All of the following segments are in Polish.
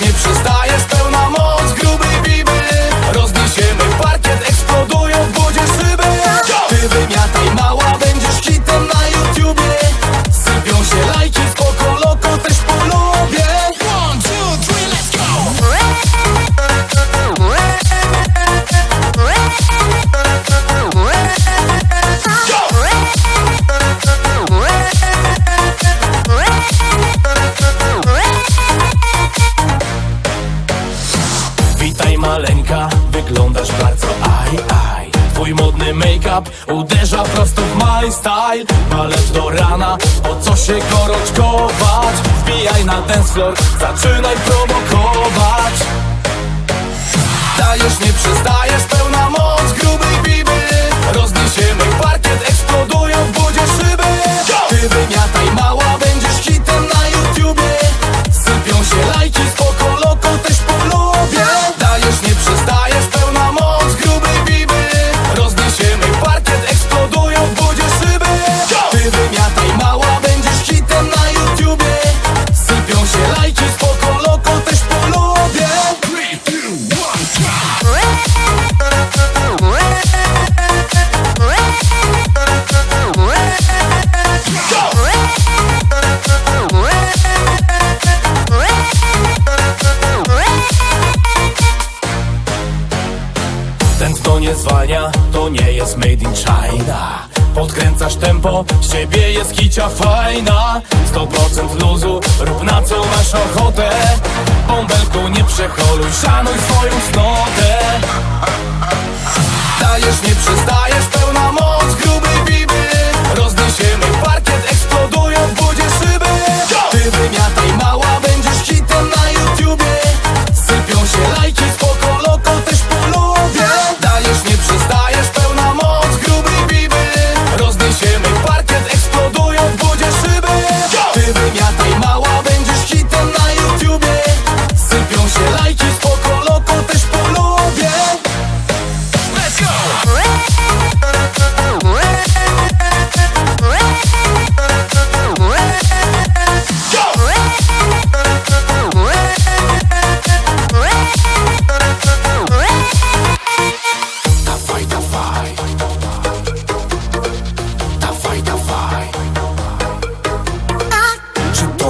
nie przyznaję Wyglądasz bardzo aj, aj. Twój modny make-up uderza prosto w my style. Balet do rana, po co się gorączkować? Wbijaj na dancefloor, zaczynaj prowokować Dajesz nieprzystanie nie zwalnia To nie jest made in China. Podkręcasz tempo, z ciebie jest kicia fajna. 100% luzu, rób na co masz ochotę. Bąbelku nie przecholuj, szanuj swoją cnotę Dajesz, nie przestajesz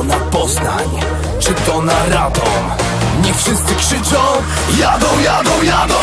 na Poznań, czy to na Radom Niech wszyscy krzyczą, jadą, jadą, jadą!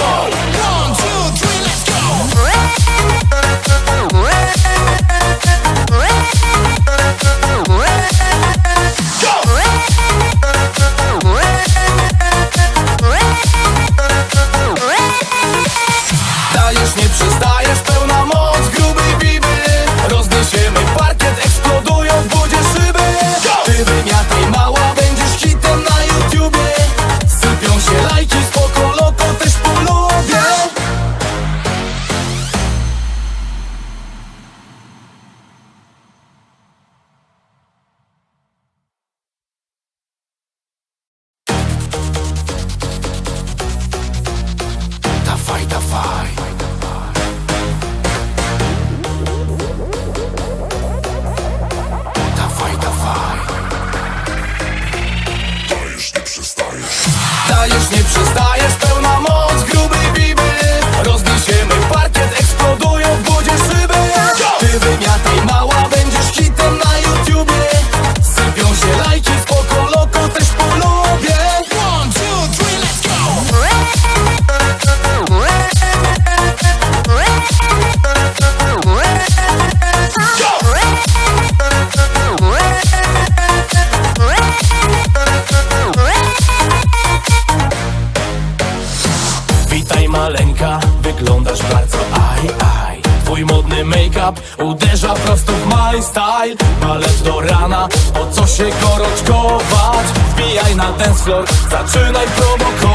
Wyglądasz bardzo aj, aj. Twój modny make-up uderza prosto w my style. Balet do rana, po co się gorączkować? Wbijaj na ten floor, zaczynaj prowokować